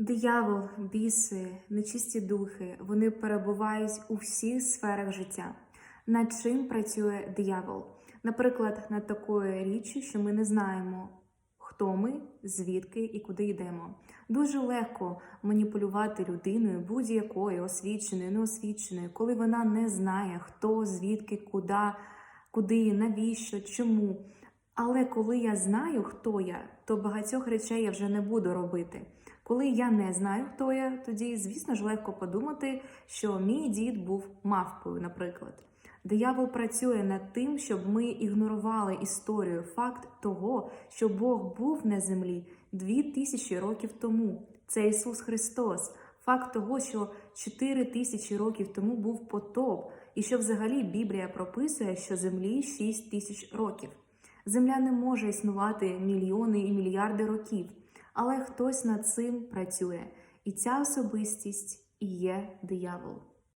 Диявол, біси, нечисті духи, вони перебувають у всіх сферах життя. Над чим працює диявол? Наприклад, над такою річчю, що ми не знаємо, хто ми, звідки і куди йдемо. Дуже легко маніпулювати людиною будь-якою освіченою, неосвіченою, коли вона не знає, хто, звідки, куди, куди, навіщо, чому. Але коли я знаю, хто я, то багатьох речей я вже не буду робити. Коли я не знаю, хто я, тоді, звісно ж, легко подумати, що мій дід був мавпою, наприклад. Диявол працює над тим, щоб ми ігнорували історію, факт того, що Бог був на землі дві тисячі років тому. Це Ісус Христос. Факт того, що чотири тисячі років тому був потоп, і що взагалі Біблія прописує, що землі 6 тисяч років. Земля не може існувати мільйони і мільярди років, але хтось над цим працює, і ця особистість і є диявол.